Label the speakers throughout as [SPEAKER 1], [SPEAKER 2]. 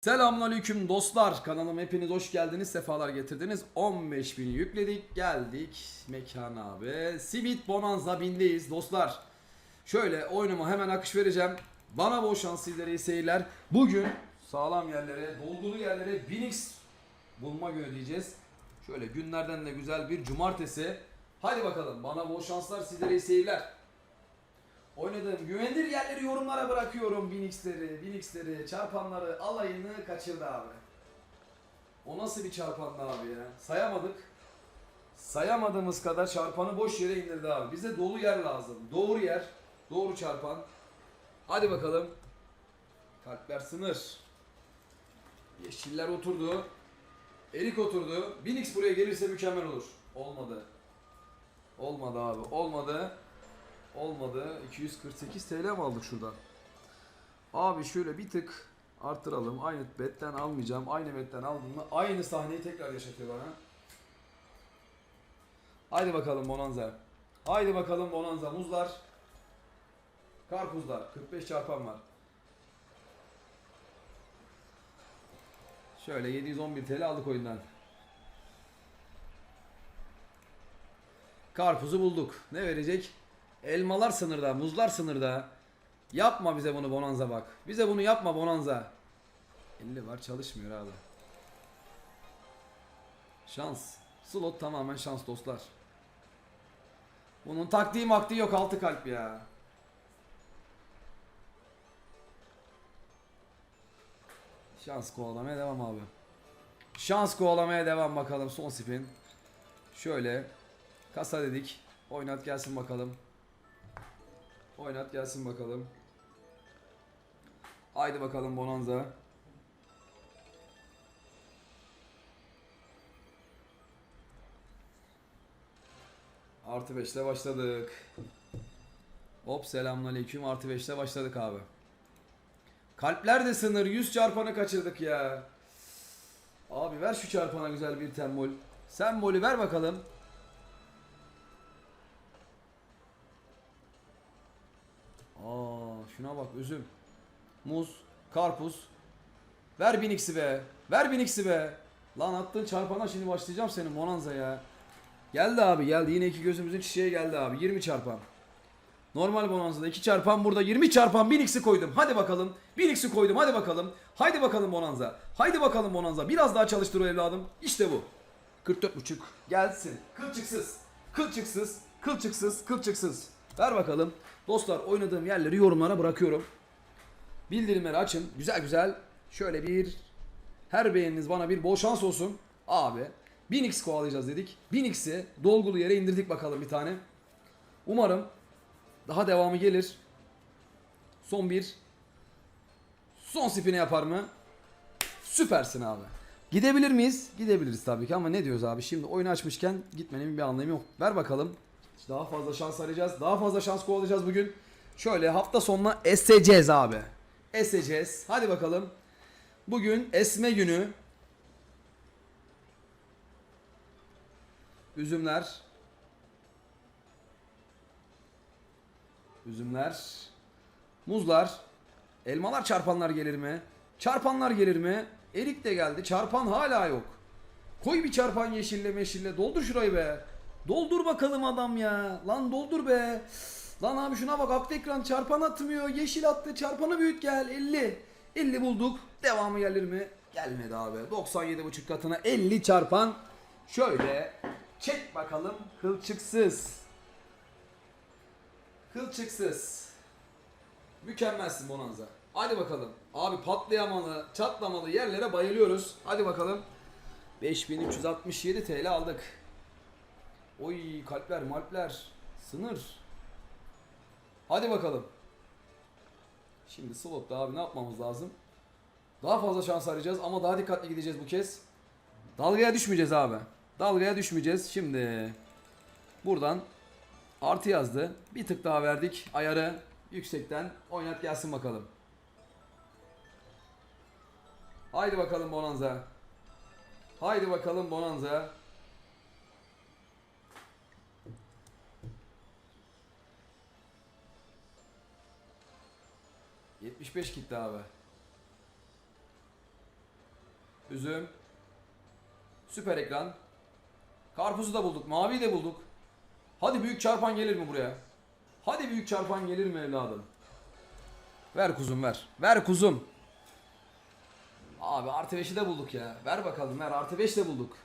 [SPEAKER 1] Selamünaleyküm dostlar. Kanalıma hepiniz hoş geldiniz. Sefalar getirdiniz. 15.000'i yükledik. Geldik mekana abi. Simit Bonanza bindeyiz dostlar. Şöyle oynama hemen akış vereceğim. Bana bol şans sizlere iyi seyirler. Bugün sağlam yerlere, dolgulu yerlere 1000x bulma günü diyeceğiz. Şöyle günlerden de güzel bir cumartesi. Hadi bakalım bana bol şanslar sizlere iyi seyirler. Oynadığım güvenilir yerleri yorumlara bırakıyorum. 1000x'leri, 1000x'leri, çarpanları alayını kaçırdı abi. O nasıl bir çarpandı abi ya? Sayamadık. Sayamadığımız kadar çarpanı boş yere indirdi abi. Bize dolu yer lazım. Doğru yer, doğru çarpan. Hadi bakalım. Kalpler sınır. Yeşiller oturdu. Erik oturdu. 1000x buraya gelirse mükemmel olur. Olmadı. Olmadı abi. Olmadı. Olmadı. 248 TL mi aldık şuradan? Abi şöyle bir tık arttıralım. Aynı betten almayacağım. Aynı betten aldım mı aynı sahneyi tekrar yaşatıyor bana. Haydi bakalım Bonanza. Haydi bakalım Bonanza. Muzlar. Karpuzlar. 45 çarpan var. Şöyle 711 TL aldık oyundan. Karpuzu bulduk. Ne verecek? Elmalar sınırda, muzlar sınırda. Yapma bize bunu Bonanza bak. Bize bunu yapma Bonanza. 50 var çalışmıyor abi. Şans. Slot tamamen şans dostlar. Bunun taktiği maktiği yok altı kalp ya. Şans kovalamaya devam abi. Şans kovalamaya devam bakalım son spin. Şöyle kasa dedik. Oynat gelsin bakalım. Oynat gelsin bakalım. Haydi bakalım Bonanza. Artı 5'te başladık. Hop selamünaleyküm. Artı 5'te başladık abi. Kalpler de sınır. 100 çarpanı kaçırdık ya. Abi ver şu çarpana güzel bir tembol. Sembolü ver bakalım. Şuna bak üzüm. Muz, karpuz. Ver 1000x'i be. Ver 1000x'i be. Lan attığın çarpana şimdi başlayacağım senin Monanza ya. Geldi abi geldi. Yine iki gözümüzün çiçeği geldi abi. 20 çarpan. Normal Bonanza'da 2 çarpan burada 20 çarpan 1000x'i koydum. Hadi bakalım. 1000x'i koydum hadi bakalım. Haydi bakalım Bonanza. Haydi bakalım Bonanza. Biraz daha çalıştır o evladım. İşte bu. 44.5 gelsin. Kılçıksız. Kılçıksız. Kılçıksız. Kılçıksız. Ver bakalım. Dostlar oynadığım yerleri yorumlara bırakıyorum. Bildirimleri açın. Güzel güzel. Şöyle bir her beğeniniz bana bir bol şans olsun. Abi 1000x kovalayacağız dedik. 1000x'i dolgulu yere indirdik bakalım bir tane. Umarım daha devamı gelir. Son bir. Son spini yapar mı? Süpersin abi. Gidebilir miyiz? Gidebiliriz tabii ki ama ne diyoruz abi? Şimdi oyunu açmışken gitmenin bir anlamı yok. Ver bakalım. Daha fazla şans arayacağız. Daha fazla şans kovalayacağız bugün. Şöyle hafta sonuna eseceğiz abi. Eseceğiz. Hadi bakalım. Bugün esme günü. Üzümler. Üzümler. Muzlar. Elmalar çarpanlar gelir mi? Çarpanlar gelir mi? Erik de geldi. Çarpan hala yok. Koy bir çarpan yeşille meşille. Doldur şurayı be. Doldur bakalım adam ya. Lan doldur be. Lan abi şuna bak aklı ekran çarpan atmıyor. Yeşil attı. Çarpanı büyüt gel. 50. 50 bulduk. Devamı gelir mi? Gelmedi abi. 97.5 katına 50 çarpan. Şöyle çek bakalım. Kılçıksız. Kılçıksız. Mükemmelsin Bonanza. Hadi bakalım. Abi patlayamalı, çatlamalı yerlere bayılıyoruz. Hadi bakalım. 5367 TL aldık. Oy kalpler malpler. Sınır. Hadi bakalım. Şimdi slotta abi ne yapmamız lazım? Daha fazla şans arayacağız ama daha dikkatli gideceğiz bu kez. Dalgaya düşmeyeceğiz abi. Dalgaya düşmeyeceğiz. Şimdi buradan artı yazdı. Bir tık daha verdik. Ayarı yüksekten oynat gelsin bakalım. Haydi bakalım Bonanza. Haydi bakalım Bonanza. Yetmiş beş gitti abi. Üzüm. Süper ekran. Karpuzu da bulduk. Maviyi de bulduk. Hadi büyük çarpan gelir mi buraya? Hadi büyük çarpan gelir mi evladım? Ver kuzum ver. Ver kuzum. Abi artı 5'i de bulduk ya. Ver bakalım ver. Artı 5 de bulduk.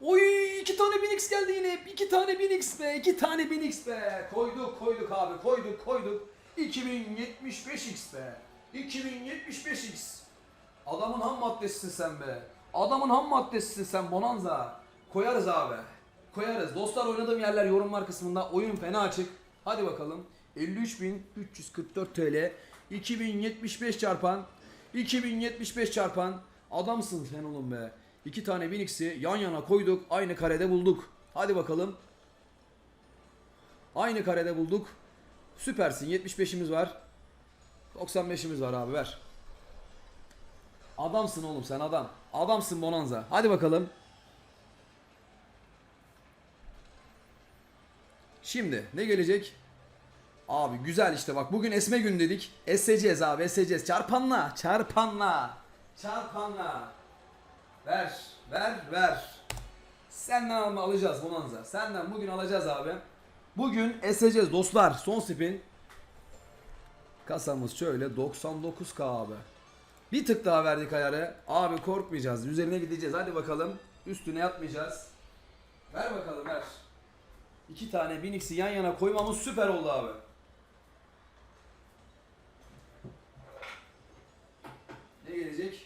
[SPEAKER 1] Oy iki tane 1000x geldi yine. İki tane 1000x be. iki tane 1000x be. Koyduk koyduk abi. Koyduk koyduk. 2075x be. 2075x. Adamın ham maddesisin sen be. Adamın ham maddesisin sen Bonanza. Koyarız abi. Koyarız. Dostlar oynadığım yerler yorumlar kısmında. Oyun fena açık. Hadi bakalım. 53.344 TL. 2075 çarpan. 2075 çarpan. Adamsın sen oğlum be. İki tane 1000x'i yan yana koyduk. Aynı karede bulduk. Hadi bakalım. Aynı karede bulduk. Süpersin. 75'imiz var. 95'imiz var abi ver. Adamsın oğlum sen adam. Adamsın Bonanza. Hadi bakalım. Şimdi ne gelecek? Abi güzel işte bak bugün esme gün dedik. Eseceğiz abi eseceğiz. Çarpanla. Çarpanla. Çarpanla. Ver. Ver. Ver. Senden alma alacağız Bonanza. Senden bugün alacağız abi. Bugün eseceğiz dostlar. Son spin. Kasamız şöyle 99k abi. Bir tık daha verdik ayarı. Abi korkmayacağız. Üzerine gideceğiz. Hadi bakalım. Üstüne yatmayacağız. Ver bakalım ver. İki tane 1000x'i yan yana koymamız süper oldu abi. Ne gelecek?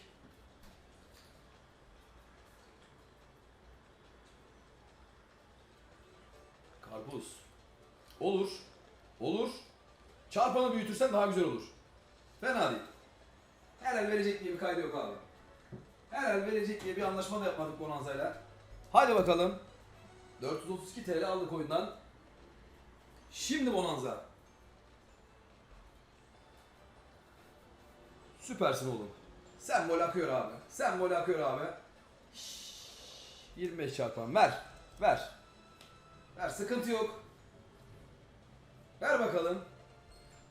[SPEAKER 1] Olur. Olur. Çarpanı büyütürsen daha güzel olur. Fena değil. Her el verecek diye bir kaydı yok abi. Her el verecek diye bir anlaşma da yapmadık Bonanza'yla. Hadi bakalım. 432 TL aldık oyundan. Şimdi Bonanza. Süpersin oğlum. Sen gol akıyor abi. Sen gol akıyor abi. Şşş, 25 çarpan ver. Ver. Ver sıkıntı yok. Ver bakalım.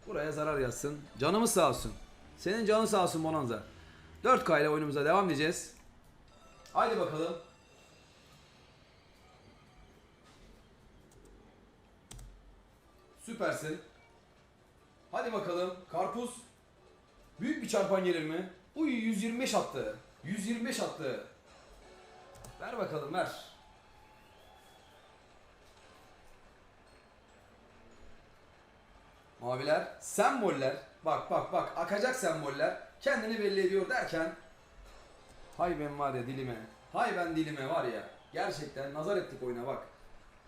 [SPEAKER 1] Buraya zarar yazsın. Canımız sağ olsun. Senin canın sağ olsun Bonanza. 4K ile oyunumuza devam edeceğiz. Haydi bakalım. Süpersin. Hadi bakalım. Karpuz. Büyük bir çarpan gelir mi? Uy 125 attı. 125 attı. Ver bakalım ver. Maviler, semboller. Bak bak bak akacak semboller. Kendini belli ediyor derken Hay ben var ya dilime. Hay ben dilime var ya. Gerçekten nazar ettik oyuna bak.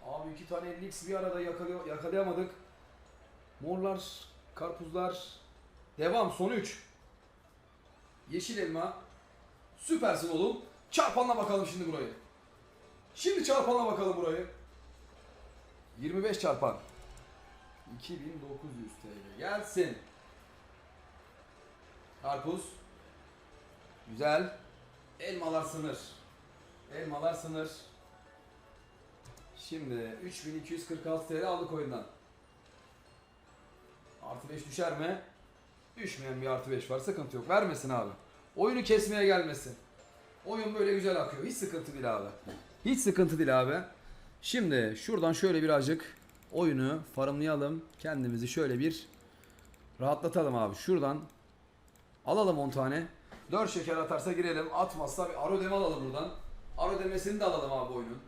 [SPEAKER 1] Abi iki tane 50x bir arada yakalıyor, yakalayamadık. Morlar, karpuzlar. Devam son 3. Yeşil elma. Süpersin oğlum. Çarpanla bakalım şimdi burayı. Şimdi çarpanla bakalım burayı. 25 çarpan. 2900 TL. Gelsin. Karpuz. Güzel. Elmalar sınır. Elmalar sınır. Şimdi 3246 TL aldık oyundan. Artı 5 düşer mi? Düşmeyen bir artı 5 var. Sıkıntı yok. Vermesin abi. Oyunu kesmeye gelmesin. Oyun böyle güzel akıyor. Hiç sıkıntı değil abi. Hiç sıkıntı değil abi. Şimdi şuradan şöyle birazcık oyunu farmlayalım. Kendimizi şöyle bir rahatlatalım abi. Şuradan alalım 10 tane. 4 şeker atarsa girelim. Atmazsa bir arodeme alalım buradan. Arodemesini de alalım abi oyunun.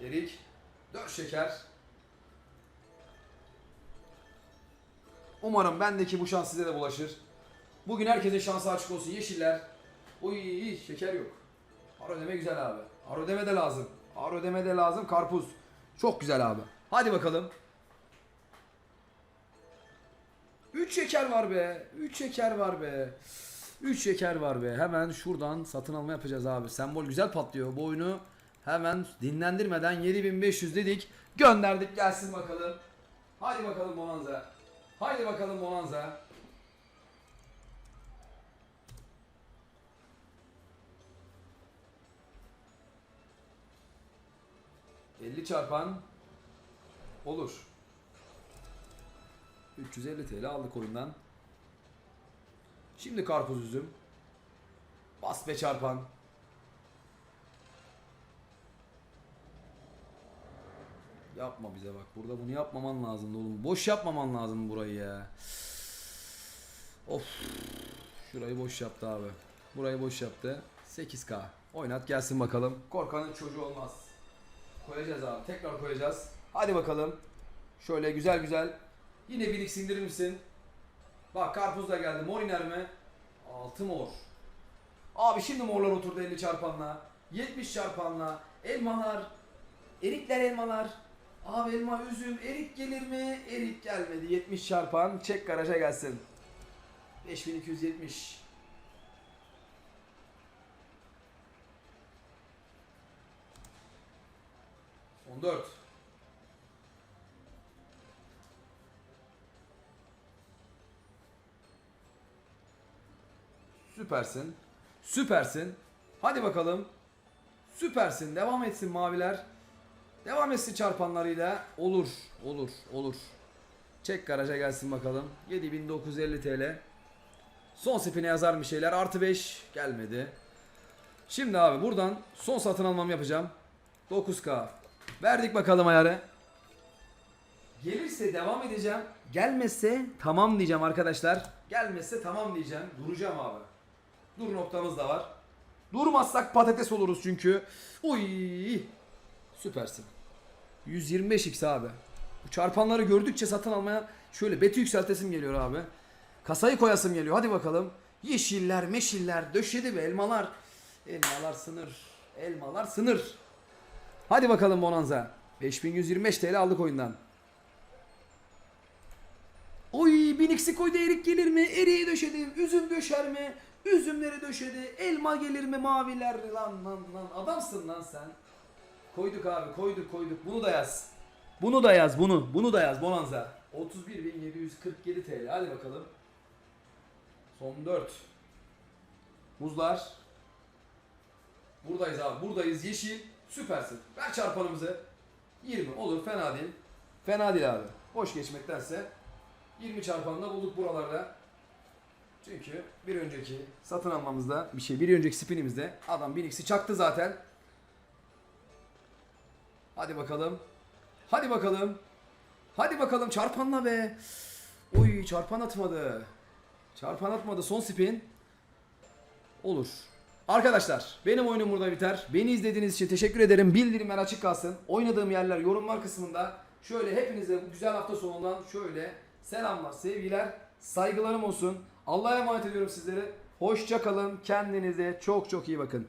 [SPEAKER 1] Erik. 4 şeker. Umarım bendeki bu şans size de bulaşır. Bugün herkesin şansı açık olsun. Yeşiller. Uy şeker yok. Arodeme güzel abi. Arodeme de lazım. Arodeme de lazım. Karpuz. Çok güzel abi. Hadi bakalım. 3 şeker var be. 3 şeker var be. 3 şeker var be. Hemen şuradan satın alma yapacağız abi. Sembol güzel patlıyor. Bu oyunu hemen dinlendirmeden 7500 dedik. Gönderdik gelsin bakalım. Hadi bakalım Bonanza. Haydi bakalım Bonanza. ...50 çarpan... ...olur. 350 TL aldık oyundan. Şimdi karpuz üzüm. Bas be çarpan. Yapma bize bak. Burada bunu yapmaman lazımdı oğlum. Boş yapmaman lazım burayı ya. Of. Şurayı boş yaptı abi. Burayı boş yaptı. 8K. Oynat gelsin bakalım. Korkanın çocuğu olmaz. Koyacağız abi. Tekrar koyacağız. Hadi bakalım. Şöyle güzel güzel. Yine birik sindirir misin? Bak karpuz da geldi. Mor iner mi? 6 mor. Abi şimdi morlar oturdu 50 çarpanla. 70 çarpanla. Elmalar. Erikler elmalar. Abi elma üzüm. Erik gelir mi? Erik gelmedi. 70 çarpan. Çek garaja gelsin. 5270. Son 4. Süpersin. Süpersin. Hadi bakalım. Süpersin. Devam etsin maviler. Devam etsin çarpanlarıyla. Olur. Olur. Olur. Çek garaja gelsin bakalım. 7950 TL. Son spine yazar bir şeyler. Artı 5 gelmedi. Şimdi abi buradan son satın almam yapacağım. 9K. Verdik bakalım ayarı. Gelirse devam edeceğim. Gelmezse tamam diyeceğim arkadaşlar. Gelmezse tamam diyeceğim. Duracağım abi. Dur noktamız da var. Durmazsak patates oluruz çünkü. Uy! Süpersin. 125x abi. Bu çarpanları gördükçe satın almaya şöyle beti yükseltesim geliyor abi. Kasayı koyasım geliyor. Hadi bakalım. Yeşiller, meşiller, döşedi be elmalar. Elmalar sınır. Elmalar sınır. Hadi bakalım Bonanza. 5125 TL aldık oyundan. Oy 1000x'i koydu erik gelir mi? Eriği döşedim. Üzüm döşer mi? Üzümleri döşedi. Elma gelir mi? Maviler lan lan lan. Adamsın lan sen. Koyduk abi koyduk koyduk. Bunu da yaz. Bunu da yaz bunu. Bunu da yaz Bonanza. 31.747 TL. Hadi bakalım. Son 4. Buzlar. Buradayız abi. Buradayız. Yeşil. Süpersin. Ver çarpanımızı. 20 olur. Fena değil. Fena değil abi. Boş geçmektense 20 çarpanında bulduk buralarda. Çünkü bir önceki satın almamızda bir şey bir önceki spinimizde adam 1000x'i çaktı zaten. Hadi bakalım. Hadi bakalım. Hadi bakalım çarpanla be. Oy çarpan atmadı. Çarpan atmadı son spin. Olur. Arkadaşlar benim oyunum burada biter. Beni izlediğiniz için teşekkür ederim. Bildirimler açık kalsın. Oynadığım yerler yorumlar kısmında. Şöyle hepinize bu güzel hafta sonundan şöyle selamlar, sevgiler, saygılarım olsun. Allah'a emanet ediyorum sizleri. Hoşça kalın. Kendinize çok çok iyi bakın.